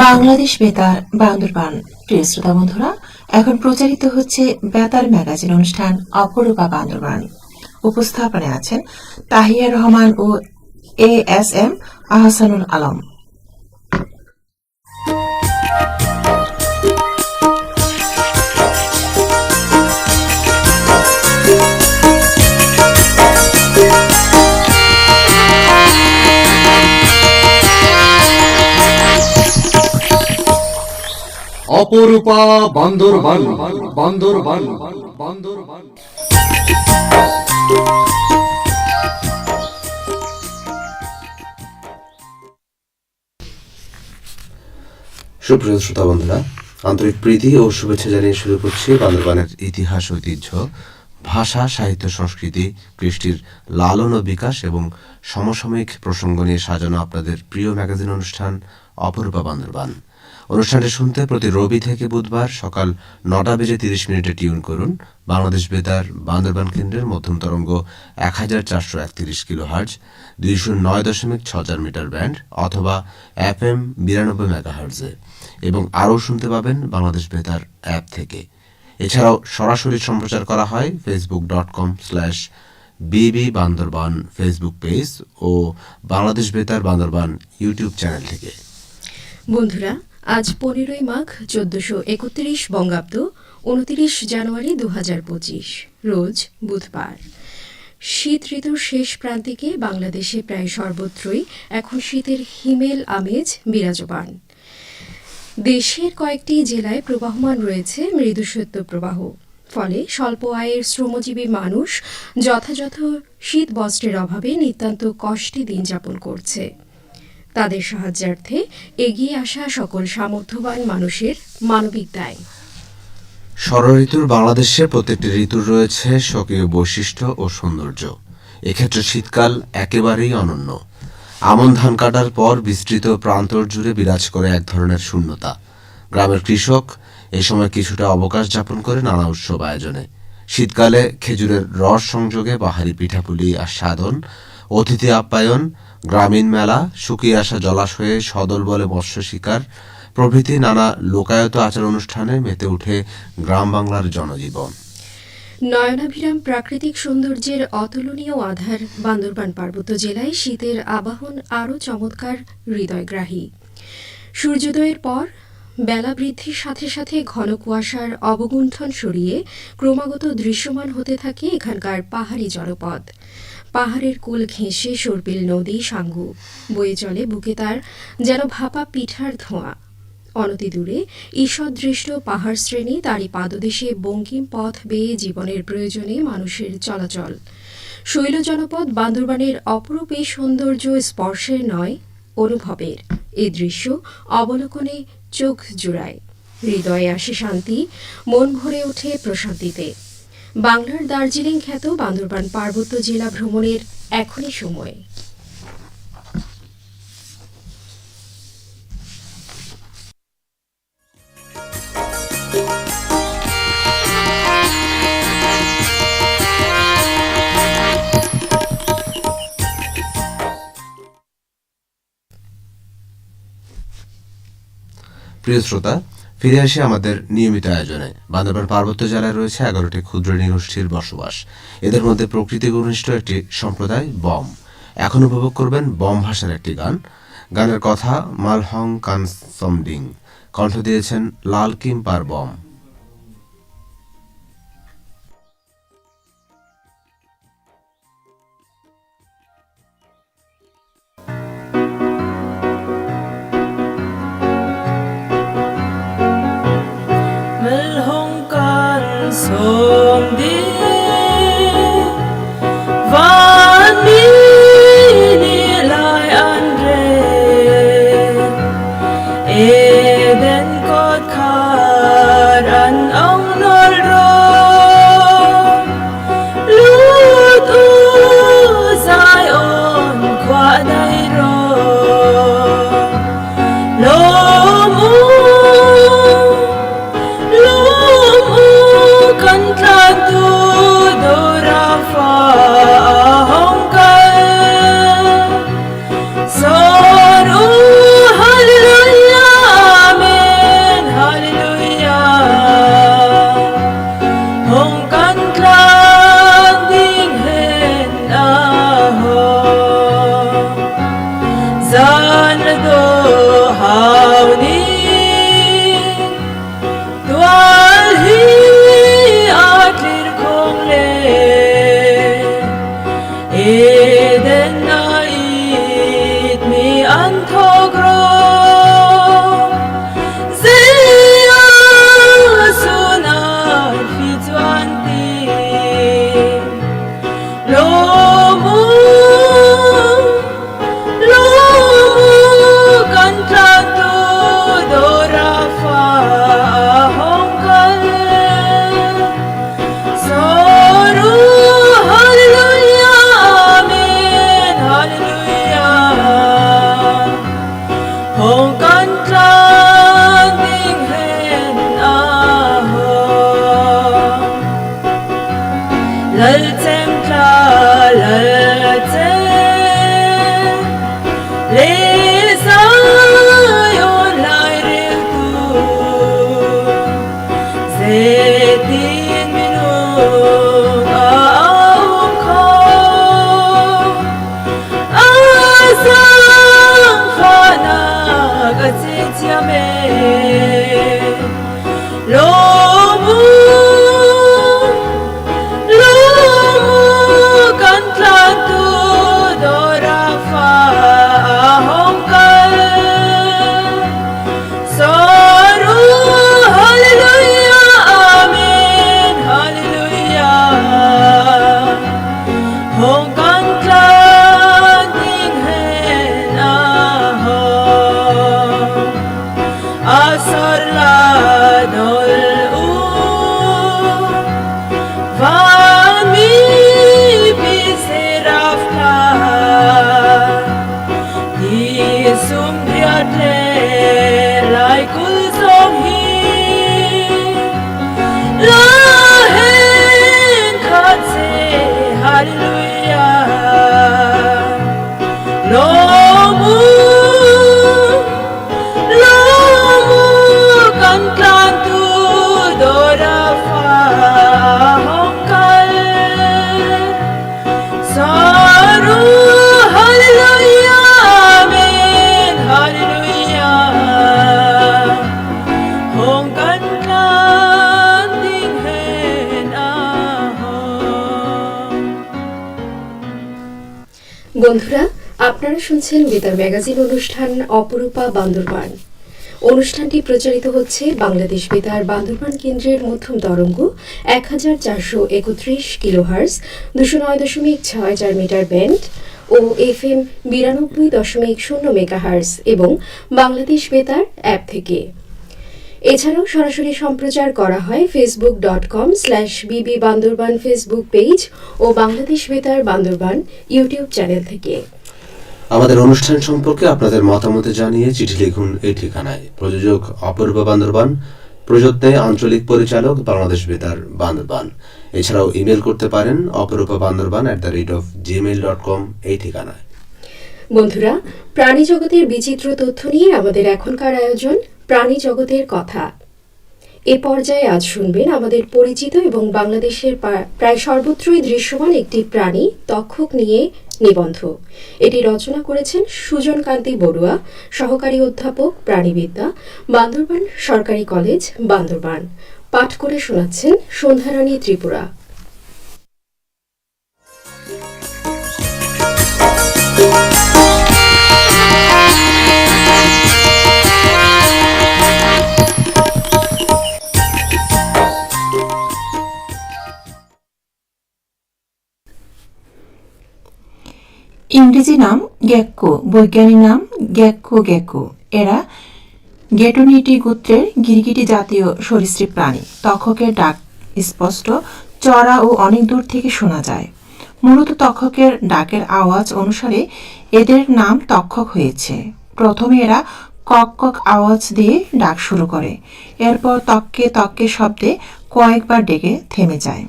বাংলাদেশ বেতার বান্দরবান প্রিয় শ্রোতা বন্ধুরা, এখন প্রচারিত হচ্ছে বেতার ম্যাগাজিন অনুষ্ঠান অপরূপা বান্দরবান উপস্থাপনে আছেন তাহিয়া রহমান ও A S M Ahsanul Alam. Aparupa Bandarban Bandarban Bandarban. সুপ্রিয় শ্রোতা বন্ধুরা, আন্তরিক প্রীতি ও শুভেচ্ছা জানিয়ে শুরু করছি বান্দরবানের ইতিহাস, ঐতিহ্য, ভাষা, সাহিত্য, সংস্কৃতি, কৃষ্টির লালন ও বিকাশ এবং সমসাময়িক প্রসঙ্গ নিয়ে সাজানো আপনাদের প্রিয় ম্যাগাজিন অনুষ্ঠান অপরূপা বান্দরবান। অনুষ্ঠানটি শুনতে প্রতি রবি থেকে বুধবার সকাল নটা বেজে তিরিশ মিনিটে টিউন করুন। বাংলাদেশ বেতার, বান্দরবান কেন্দ্রের মধ্যম তরঙ্গ এক হাজার চারশো একত্রিশ কিলো হার্জ দুইশো নয় দশমিক ছ চার মিটার ব্যান্ড অথবা এফ এম বিরানব্বই মেগা হার্জে এবং আরও শুনতে পাবেন বাংলাদেশ বেতার অ্যাপ থেকে। এছাড়াও সরাসরি সম্প্রচার করা হয় Facebook dot com slash BB Bandarban Facebook page ও বাংলাদেশ বেতার, বান্দরবান ইউটিউব চ্যানেল থেকে। বন্ধুরা আজ পনেরোই মাঘ, চোদ্দশো একত্রিশ বঙ্গাব্দ, উনত্রিশ জানুয়ারি দু হাজার পঁচিশ, রোজ বুধবার। শীত ঋতুর শেষ প্রান্তিকে বাংলাদেশে প্রায় সর্বত্রই এখন শীতের হিমেল আমেজ বিরাজমান। দেশের কয়েকটি জেলায় প্রবাহমান রয়েছে মৃদু শৈত্য প্রবাহ। ফলে স্বল্প আয়ের শ্রমজীবী মানুষ যথাযথ শীত বস্ত্রের অভাবে নিতান্ত কষ্টে দিন যাপন করছে। তাদের সাহায্যার্থে এগিয়ে আসা সকল সামর্থ্যবান মানুষের মানবিক দায়। ষড়ঋতুর বাংলাদেশের প্রত্যেকটি ঋতুর রয়েছে স্বকীয় বৈশিষ্ট্য ও সৌন্দর্য। এক্ষেত্রে শীতকাল একেবারেই অনন্য। আমন ধান কাটার পর বিস্তৃত প্রান্তর জুড়ে বিরাজ করে এক ধরনের শূন্যতা। গ্রামের কৃষক এই সময় কিছুটা অবকাশ যাপন করে নানা উৎসব আয়োজনে। শীতকালে খেজুরের রস সংযোগে বাহারি পিঠাপুলি আর সাধন অতিথি আপ্যায়ন গ্রামীণ মেলা শুকিয়ে আসা জলাশয়ে সদল বলে মৎস্য শিকার, প্রভৃতি নানা লোকায়ত আচার অনুষ্ঠানে মেতে উঠে গ্রাম বাংলার জনজীবন। নয়নাভিরাম প্রাকৃতিক সৌন্দর্যের অতুলনীয় আধার বান্দরবান পার্বত্য জেলায় শীতের আবাহন আরও চমৎকার, হৃদয়গ্রাহী। সূর্যোদয়ের পর বেলা বৃদ্ধির সাথে সাথে ঘন কুয়াশার অবগুণ্ঠন সরিয়ে ক্রমাগত দৃশ্যমান হতে থাকে এখানকার পাহাড়ি জলপথ পাহাড়ের কুল ঘেঁষে সর্পিল নদী সাঙ্গু, বয়ে চলে বুকে তার যেন ভাপা পিঠার ধোঁয়া। অনতিদূরে ঈষদৃষ্ট পাহাড় শ্রেণি তারই পাদদেশে বঙ্কিম পথ বেয়ে জীবনের প্রয়োজনে মানুষের চলাচল। শৈল জনপদ বান্দরবানের অপরূপ এই সৌন্দর্য স্পর্শের নয়, অনুভবের। এই দৃশ্য অবলোকনে চোখ জুড়ায়। হৃদয়ে আসে শান্তি, মন ভরে ওঠে প্রশান্তিতে। বাংলার দার্জিলিং খ্যাত বান্দরবান পার্বত্য জেলা ভ্রমণের এখনই সময়। প্রিয় শ্রোতা, ফিরে আসি আমাদের নিয়মিত আয়োজনে। বান্দরবান পার্বত্য জেলায় রয়েছে এগারোটি ক্ষুদ্র নৃগোষ্ঠীর বসবাস। এদের মধ্যে প্রকৃতি ঘনিষ্ঠ একটি সম্প্রদায়, বম। এখন উপভোগ করবেন বম ভাষার একটি গান। গানের কথা মালহং কানসমডিং। কণ্ঠ দিয়েছেন লাল কিম পার বম। Oh. Yeah. বন্ধুরা, আপনারা শুনছেন বেতার ম্যাগাজিন অনুষ্ঠান অপরূপা বান্দরবান। অনুষ্ঠানটি প্রচারিত হচ্ছে বাংলাদেশ বেতার বান্দরবান কেন্দ্রের মধ্যম তরঙ্গ এক হাজার চারশো একত্রিশ কিলোহার্স দুশো নয় দশমিক ছয় চার মিটার ব্যান্ড ও এফ এম বিরানব্বই দশমিক শূন্য মেগাহার্স এবং বাংলাদেশ বেতার অ্যাপ থেকে। এছাড়াও সরাসরি সম্প্রচার করা হয় Facebook dot com slash BB Bandarban Facebook page ও বাংলাদেশ বেতার বান্দরবান ইউটিউব চ্যানেল থেকে। আমাদের অনুষ্ঠান সম্পর্কে আপনাদের মতামত জানিয়ে চিঠি লিখুন এই ঠিকানায়। প্রযোজক অপূর্ব বান্দরবান প্রযত্নে আঞ্চলিক পরিচালক বাংলাদেশ বেতার বান্দরবান। এছাড়াও ইমেল করতে পারেন Aparupa Bandarban at the rate of Gmail dot com এই ঠিকানায়। বন্ধুরা প্রাণী জগতের বিচিত্র তথ্য নিয়ে আমাদের এখনকার আয়োজন। প্রাণী জগতের কথা। এ পর্যায়ে আজ শুনবেন আমাদের পরিচিত এবং বাংলাদেশের প্রায় সর্বত্রই দৃশ্যমান একটি প্রাণী তক্ষক নিয়ে নিবন্ধ। এটি রচনা করেছেন সুজন কান্তি বড়ুয়া, সহকারী অধ্যাপক, প্রাণীবিদ্যা, বান্দরবান সরকারি কলেজ, বান্দরবান। পাঠ করে শোনাচ্ছেন সন্ধ্যারানী ত্রিপুরা। ইংরেজি নাম গ্যাক্কো, বৈজ্ঞানিক নাম গ্যাক্কো গ্যাক্কো। এরা গেটোনিটি গোত্রের গিরগিটি জাতীয় সরীসৃপ প্রাণী। তক্ষকের ডাক স্পষ্ট, চড়া ও অনেক দূর থেকে শোনা যায়। মূলত তক্ষকের ডাকের আওয়াজ অনুসারে এদের নাম তক্ষক হয়েছে। প্রথমে এরা কক কক আওয়াজ দিয়ে ডাক শুরু করে। এরপর তক্কে তক্কে শব্দে কয়েকবার ডেকে থেমে যায়।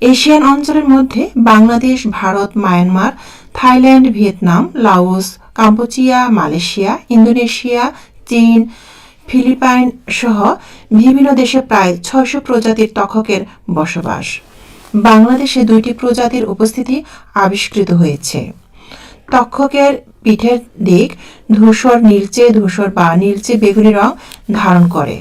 এশিয়ান অঞ্চলের মধ্যে Bangladesh, Bharat, Myanmar Thailand, Vietnam, Laos, Cambodia, Malaysia, Indonesia, চীন, ফিলিপাইন সহ বিভিন্ন দেশে প্রায় ছয়শো প্রজাতির তক্ষকের বসবাস। বাংলাদেশে দুইটি প্রজাতির উপস্থিতি আবিষ্কৃত হয়েছে। তক্ষকের পিঠের দিক ধূসর, নীলচে ধূসর বা নীলচে বেগুনি রং ধারণ করে।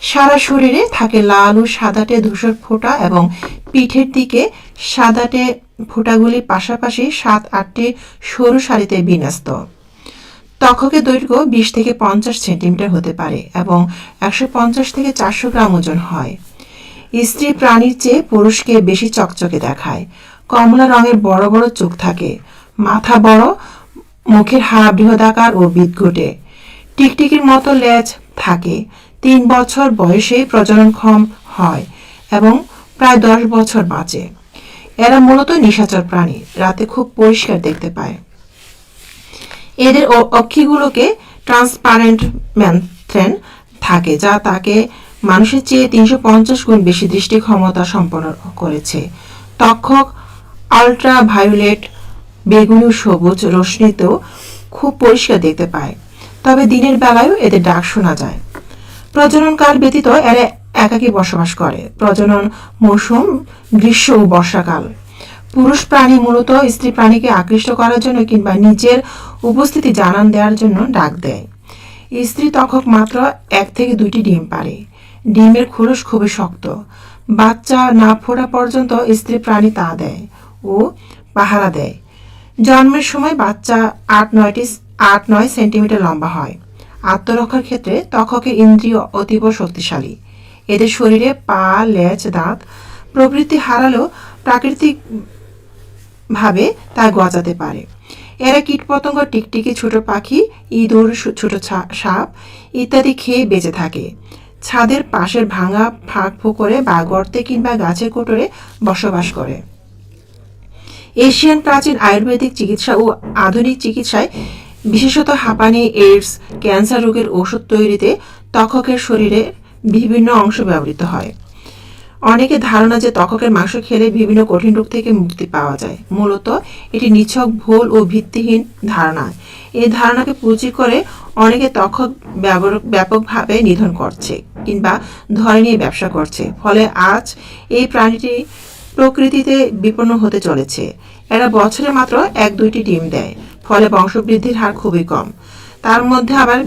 সারা শরীরে থাকে লাল ও সাদাটে ধূসর ফোঁটা এবং পিঠের দিকে সাদাটে ফোঁটাগুলি পাশাপাশি সাত আটটি সরু সারিতে বিন্যস্ত। তক্ষকের দৈর্ঘ্য বিশ থেকে পঞ্চাশ সেন্টিমিটার হতে পারে এবং একশো পঞ্চাশ থেকে চারশো গ্রাম ওজন হয়। স্ত্রী প্রাণীর চেয়ে পুরুষকে বেশি চকচকে দেখায়। কমলা রঙের বড় বড় চোখ থাকে। মাথা বড়, মুখের হাড় বৃহদাকার ও বিদঘুটে। টিকটিকির মতো লেজ থাকে। তিন বছর বয়সে প্রজননক্ষম হয় এবং প্রায় দশ বছর বাঁচে। এরা মূলত নিশাচর প্রাণী, রাতে খুব পরিষ্কার দেখতে পায়। এদের অক্ষিগুলোকে ট্রান্সপারেন্ট ম্যান্থ্রেন থাকে, যা তাকে মানুষের চেয়ে তিনশো পঞ্চাশ গুণ বেশি দৃষ্টি ক্ষমতা সম্পন্ন করেছে। তক্ষক আলট্রা ভায়োলেট বেগুনি সবুজ রশ্মিতেও খুব পরিষ্কার দেখতে পায়। তবে দিনের বেলায়ও এদের ডাক শোনা যায়। প্রজননকাল ব্যতীত এরা একাকী বসবাস করে। প্রজনন মৌসুম গ্রীষ্ম ও বর্ষাকাল। পুরুষ প্রাণী মূলত স্ত্রী প্রাণীকে আকৃষ্ট করার জন্য কিংবা নিজের উপস্থিতি জানান দেওয়ার জন্য ডাক দেয়। স্ত্রী তখক মাত্র এক থেকে দুইটি ডিম পারে ডিমের খোলস খুবই শক্ত। বাচ্চা না ফোটা পর্যন্ত স্ত্রী প্রাণী তা দেয় ও পাহারা দেয়। জন্মের সময় বাচ্চা আট নয়টি আট নয় সেন্টিমিটার লম্বা হয়। আত্মরক্ষার ক্ষেত্রে তক্ষকের ইন্দ্রিয় অতীব শক্তিশালী। এদের শরীরে পা, লেজ, দাঁত প্রভৃতি হারালেও প্রাকৃতিক ভাবে তা গজাতে পারে। এরা কীটপতঙ্গ, টিকটিকি, ছোট পাখি, ইঁদুর ছোট সাপ ইত্যাদি খেয়ে বেঁচে থাকে। ছাদের পাশের ভাঙা ফাঁক ফোকরে বা গর্তে কিংবা গাছের কোটরে বসবাস করে। এশিয়ান প্রাচীন আয়ুর্বেদিক চিকিৎসা ও আধুনিক চিকিৎসায় বিশেষত হাঁপানি, এইডস, ক্যান্সার রোগের ওষুধ তৈরিতে তক্ষকের শরীরে বিভিন্ন অংশ ব্যবহৃত হয়। অনেকে ধারণা যে তক্ষকের মাংস খেলে বিভিন্ন কঠিন রোগ থেকে মুক্তি পাওয়া যায়। মূলত এটি নিছক, ভুল ও ভিত্তিহীন ধারণা। এই ধারণাকে পুঁজি করে অনেকে ব্যবহার- ব্যাপকভাবে নিধন করছে কিংবা ধরে নিয়ে ব্যবসা করছে। ফলে আজ এই প্রাণীটি প্রকৃতিতে বিপন্ন হতে চলেছে। এরা বছরে মাত্র এক দুইটি ডিম দেয়। ফলে বংশবৃদ্ধির হার খুবই কম। তার মধ্যে আবার